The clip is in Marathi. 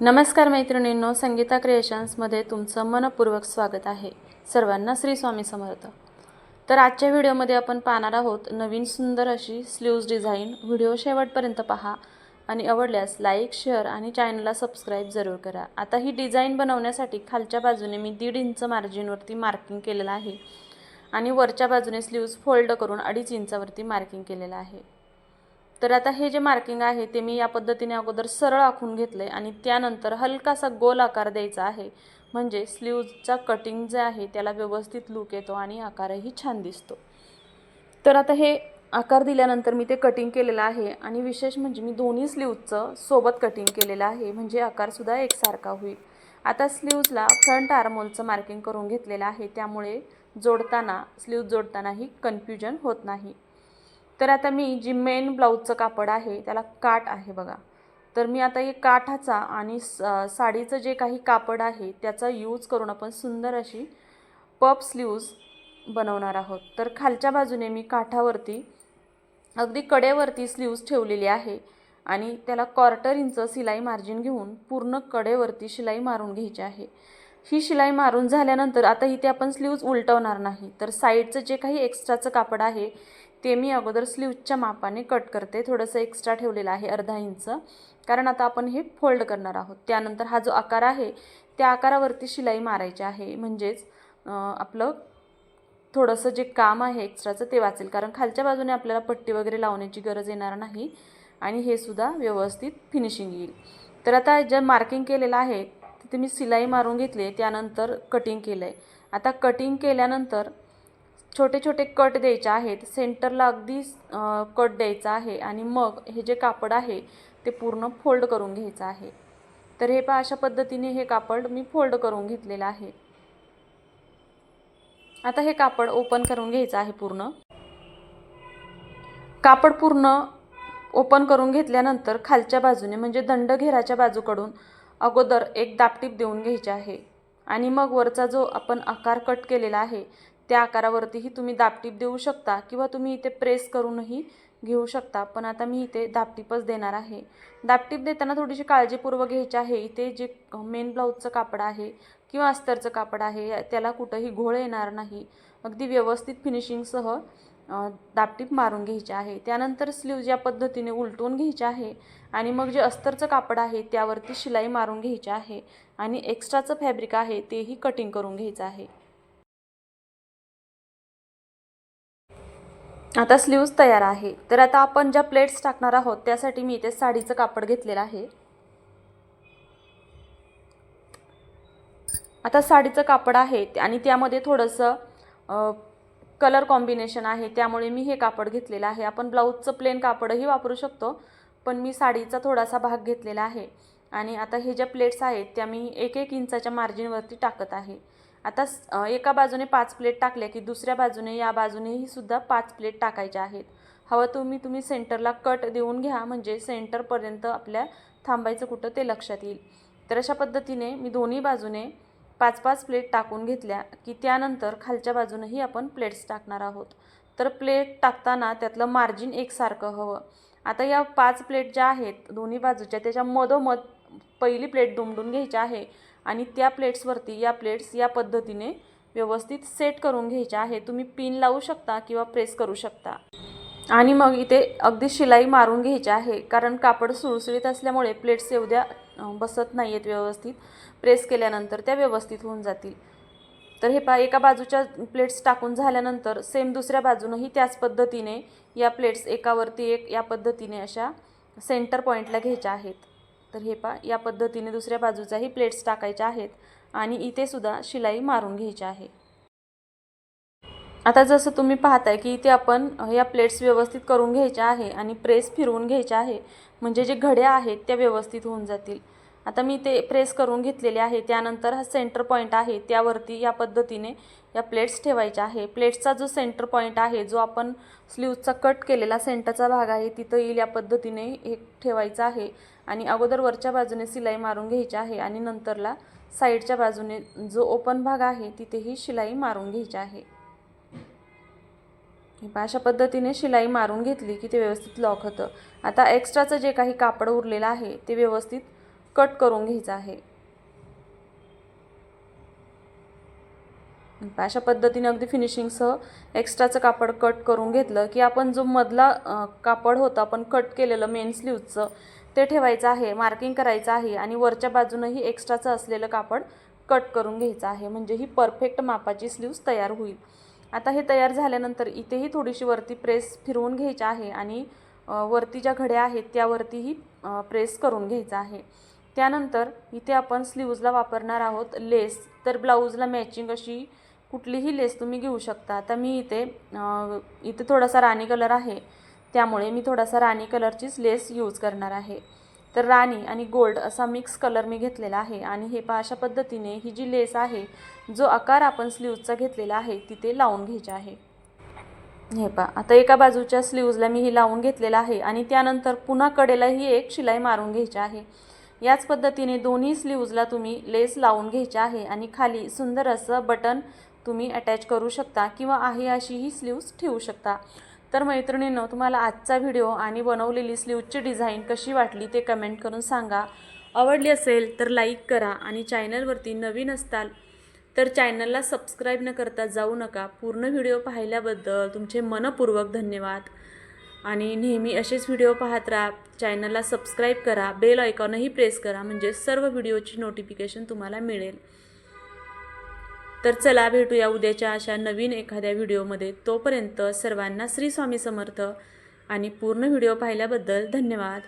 नमस्कार मैत्रिणींनो संगीता क्रिएशन्समध्ये तुमचं मनपूर्वक स्वागत आहे. सर्वांना श्री स्वामी समर्थ. तर आजच्या व्हिडिओमध्ये आपण पाहणार आहोत नवीन सुंदर अशी स्लीव्ज डिझाईन व्हिडिओ शेवटपर्यंत पहा आणि आवडल्यास लाईक शेअर आणि चॅनलला सबस्क्राईब जरूर करा. आता ही डिझाईन बनवण्यासाठी खालच्या बाजूने मी दीड इंच मार्जिनवरती मार्किंग केलेलं आहे आणि वरच्या बाजूने स्लीव्ज फोल्ड करून अडीच इंचावरती मार्किंग केलेलं आहे. तर आता हे जे मार्किंग आहे ते मी या पद्धतीने अगोदर सरळ आखून घेतलं आहे आणि त्यानंतर हलकासा गोल आकार द्यायचा आहे. म्हणजे स्लीव्जचा कटिंग जे आहे त्याला व्यवस्थित लूक येतो आणि आकारही छान दिसतो. तर आता हे आकार दिल्यानंतर मी ते कटिंग केलेलं आहे आणि विशेष म्हणजे मी दोन्ही स्लीव्जचं सोबत कटिंग केलेलं आहे. म्हणजे आकारसुद्धा एकसारखा होईल. आता स्लीव्जला फ्रंट आर्मोलचं मार्किंग करून घेतलेलं आहे. त्यामुळे जोडताना स्लीव्ज जोडतानाही कन्फ्युजन होत नाही. तर आता मी जी मेन ब्लाऊजचं कापड आहे त्याला काठ आहे बघा. तर मी आता हे काठाचा आणि स साडीचं जे काही कापड आहे त्याचा यूज करून आपण सुंदर अशी पप स्लीव्ज बनवणार आहोत. तर खालच्या बाजूने मी काठावरती अगदी कडेवरती स्लीव्ज ठेवलेली आहे आणि त्याला क्वार्टर इंच शिलाई मार्जिन घेऊन पूर्ण कडेवरती शिलाई मारून घ्यायची आहे. ही शिलाई मारून झाल्यानंतर आता इथे आपण स्लीव्ज उलटवणार नाही. तर साईडचं जे काही एक्स्ट्राचं कापड आहे ते मी अगोदर स्लीव्जच्या मापाने कट करते. थोडंसं एक्स्ट्रा ठेवलेलं आहे अर्धा इंच. कारण आता आपण हे फोल्ड करणार आहोत. त्यानंतर हा जो आकार आहे त्या आकारावरती शिलाई मारायची आहे. म्हणजेच आपलं थोडंसं जे काम आहे एक्स्ट्राचं ते वाचेल. कारण खालच्या बाजूने आपल्याला पट्टी वगैरे लावण्याची गरज येणार नाही आणि हे सुद्धा व्यवस्थित फिनिशिंग येईल. तर आता जे मार्किंग केलेलं आहे तिथे मी शिलाई मारून घेतली त्यानंतर कटिंग केलं आहे आता कटिंग केल्यानंतर छोटे छोटे कट द्यायचे आहेत. सेंटरला अगदी कट द्यायचा आहे आणि मग हे जे कापड आहे ते पूर्ण फोल्ड करून घ्यायचं आहे. तर हे पहा अशा पद्धतीने हे कापड मी फोल्ड करून घेतलेलं आहे. आता हे कापड ओपन करून घ्यायचं आहे पूर्ण. कापड पूर्ण ओपन करून घेतल्यानंतर खालच्या बाजूने म्हणजे दंड घेराच्या बाजूकडून अगोदर एक दापटीप देऊन घ्यायची आहे. आणि मग वरचा जो आपण आकार कट केलेला आहे त्या आकारावरतीही तुम्ही दापटीप देऊ शकता किंवा तुम्ही इथे प्रेस करूनही घेऊ शकता. पण आता मी इथे दापटीपच देणार आहे. दापटीप देताना थोडीशी काळजीपूर्वक घ्यायची आहे. इथे जे मेन ब्लाऊजचं कापड आहे किंवा अस्तरचं कापड आहे त्याला कुठंही घोळ येणार नाही. अगदी व्यवस्थित फिनिशिंगसह दापटीप मारून घ्यायची आहे. त्यानंतर स्लीव ज्या पद्धतीने उलटून घ्यायचे आहे आणि मग जे अस्तरचं कापड आहे त्यावरती शिलाई मारून घ्यायची आहे आणि एक्स्ट्राचं फॅब्रिक आहे तेही कटिंग करून घ्यायचं आहे. आता स्लीव्ज तयार आहे. तर आता आपण ज्या प्लेट्स टाकणार आहोत त्यासाठी मी इथे साडीचं कापड घेतलेलं आहे. आता साडीचं कापड आहे आणि त्यामध्ये थोडंसं कलर कॉम्बिनेशन आहे. त्यामुळे मी हे कापड घेतलेलं आहे. आपण ब्लाऊजचं प्लेन कापडही वापरू शकतो पण मी साडीचा थोडासा भाग घेतलेला आहे. आणि आता हे ज्या प्लेट्स आहेत त्या मी एक एक इंचाच्या मार्जिनवरती टाकत आहे. आता एका बाजूने पाच प्लेट टाकल्या की दुसऱ्या बाजूने या बाजूनेही सुद्धा पाच प्लेट टाकायच्या आहेत. हवं तुम्ही तुम्ही सेंटरला कट देऊन घ्या म्हणजे सेंटरपर्यंत आपल्या थांबायचं कुठं ते लक्षात येईल. तर अशा पद्धतीने मी दोन्ही बाजूने पाच पाच प्लेट टाकून घेतल्या की त्यानंतर खालच्या बाजूनही आपण प्लेट्स टाकणार आहोत. तर प्लेट टाकताना त्यातलं मार्जिन एकसारखं हवं. आता या पाच प्लेट ज्या आहेत दोन्ही बाजूच्या त्याच्या मधोमध पहिली प्लेट दुमडून घ्यायची आहे. आणि त्या प्लेट्सवरती या प्लेट्स या पद्धतीने व्यवस्थित सेट करून घ्यायच्या आहे तुम्ही पिन लावू शकता किंवा प्रेस करू शकता. आणि मग इथे अगदी शिलाई मारून घ्यायची आहे. कारण कापड सुळसुळीत असल्यामुळे प्लेट्स एवढ्या बसत नाही आहेत व्यवस्थित. प्रेस केल्यानंतर त्या व्यवस्थित होऊन जातील. तर हे पा एका बाजूच्या प्लेट्स टाकून झाल्यानंतर सेम दुसऱ्या बाजूनही त्याच पद्धतीने या प्लेट्स एकावरती एक या पद्धतीने अशा सेंटर पॉईंटला घ्यायच्या आहेत. तर हे पा या पद्धतीने दुसऱ्या बाजूचाही प्लेट्स टाकायच्या आहेत आणि इथे सुद्धा शिलाई मारून घ्यायची आहे. आता जसं तुम्ही पाहताय की इथे आपण या प्लेट्स व्यवस्थित करून घ्यायच्या आहे आणि प्रेस फिरवून घ्यायच्या आहे. म्हणजे जे घड्या आहेत त्या व्यवस्थित होऊन जातील. आता मी ते प्रेस करून घेतलेले आहे. त्यानंतर हा सेंटर पॉईंट आहे. त्यावरती या पद्धतीने या प्लेट्स ठेवायच्या आहे. प्लेट्सचा जो सेंटर पॉईंट आहे जो आपण स्लीवचा कट केलेला सेंटरचा भाग आहे तिथं येईल या पद्धतीने हे ठेवायचं आहे आणि अगोदर वरच्या बाजूने शिलाई मारून घ्यायची आहे आणि नंतरला साईडच्या बाजूने जो ओपन भाग आहे तिथेही शिलाई मारून घ्यायची आहे. अशा पद्धतीने शिलाई मारून घेतली की ते व्यवस्थित लॉक होतं. आता एक्स्ट्राचं जे काही कापड उरलेलं आहे ते व्यवस्थित कट करून घ्यायचा आहे. अशा पद्धतीने अगदी फिनिशिंगसह एक्स्ट्राचं कापड कट करून घेतलं की आपण जो मधला कापड होता आपण कट केलेलं मेन स्लीवचं ते ठेवायचं आहे मार्किंग करायचं आहे आणि वरच्या बाजूनंही एक्स्ट्राचं असलेलं कापड कट करून घ्यायचं आहे. म्हणजे ही परफेक्ट मापाची स्लीव्स तयार होईल. आता हे तयार झाल्यानंतर इथेही थोडीशी वरती प्रेस फिरवून घ्यायची आहे आणि वरती ज्या घड्या आहेत त्यावरतीही प्रेस करून घ्यायचं आहे. त्यानंतर इथे आपण स्लीव्जला वापरणार आहोत लेस तर ब्लाऊजला मॅचिंग अशी कुठलीही लेस तुम्ही घेऊ शकता. आता मी इथे इथे थोडासा राणी कलर आहे. त्यामुळे मी थोडासा राणी कलरचीच लेस यूज करणार आहे. तर राणी आणि गोल्ड असा मिक्स कलर मी घेतलेला आहे. आणि हे पहा अशा पद्धतीने ही जी लेस आहे जो आकार आपण स्लीवचा घेतलेला आहे तिथे लावून घ्यायचे आहे. हे पहा आता एका बाजूच्या स्लीव्जला मी ही लावून घेतलेला आहे. आणि त्यानंतर पुन्हा कडेला ही एक शिलाई मारून घ्यायची आहे. याच पद्धतीने दोन्ही स्लीव्जला तुम्ही लेस लावून घ्यायची आहे आणि खाली सुंदर असं बटन तुम्ही अटॅच करू शकता किंवा आहे अशी ही स्लीव्ज ठेवू शकता. तर मैत्रिणींनो तुम्हाला आजचा व्हिडिओ आणि बनवलेली स्लीवची डिझाईन कशी वाटली ते कमेंट करून सांगा. आवडली असेल तर लाईक करा आणि चॅनलवरती नवीन असताल तर चॅनलला सबस्क्राईब न करता जाऊ नका. पूर्ण व्हिडिओ पाहिल्याबद्दल तुमचे मनपूर्वक धन्यवाद. आणि नेहमी असेच व्हिडिओ पाहत राहा. चॅनलला सबस्क्राईब करा. बेल आयकॉनही प्रेस करा. म्हणजे सर्व व्हिडिओची नोटिफिकेशन तुम्हाला मिळेल. तर चला भेटूया उद्याच्या अशा नवीन एखाद्या व्हिडिओमध्ये तोपर्यंत सर्वांना श्री स्वामी समर्थ. आणि पूर्ण व्हिडिओ पाहिल्याबद्दल धन्यवाद.